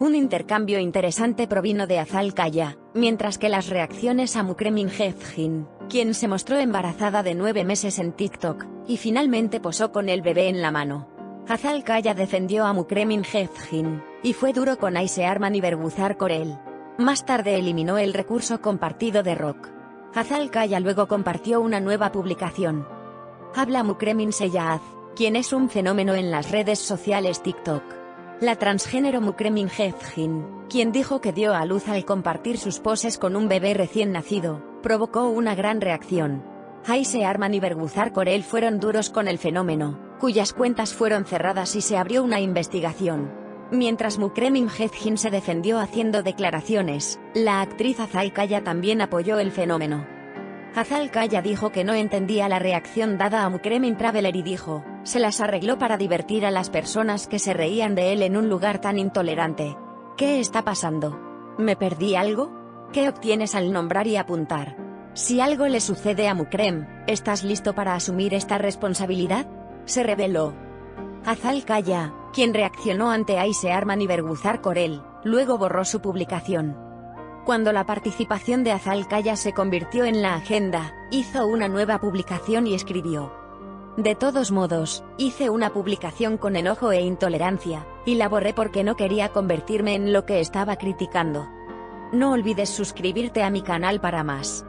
Un intercambio interesante provino de Azal Kaya, mientras que las reacciones a Mukremin Hezgin, quien se mostró embarazada de nueve meses en TikTok, y finalmente posó con el bebé en la mano. Azal Kaya defendió a Mukremin Hezgin, y fue duro con Aise Arman y Berbuzar Corel. Más tarde eliminó el recurso compartido de Rock. Azal Kaya luego compartió una nueva publicación. Habla Mukremin Seyaz, quien es un fenómeno en las redes sociales TikTok. La transgénero Mukremin Hezgin, quien dijo que dio a luz al compartir sus poses con un bebé recién nacido, provocó una gran reacción. Aise Arman y Berguzar Corel fueron duros con el fenómeno, cuyas cuentas fueron cerradas y se abrió una investigación. Mientras Mukremin Hezgin se defendió haciendo declaraciones, la actriz Azal Kaya también apoyó el fenómeno. Azal Kaya dijo que no entendía la reacción dada a Mukremin Traveler y dijo, se las arregló para divertir a las personas que se reían de él en un lugar tan intolerante. ¿Qué está pasando? ¿Me perdí algo? ¿Qué obtienes al nombrar y apuntar? Si algo le sucede a Mukrem, ¿estás listo para asumir esta responsabilidad? Se reveló. Azal Kaya, quien reaccionó ante Aise Arman y Berguzar Corel, luego borró su publicación. Cuando la participación de Azal Kaya se convirtió en la agenda, hizo una nueva publicación y escribió, de todos modos, hice una publicación con enojo e intolerancia, y la borré porque no quería convertirme en lo que estaba criticando. No olvides suscribirte a mi canal para más.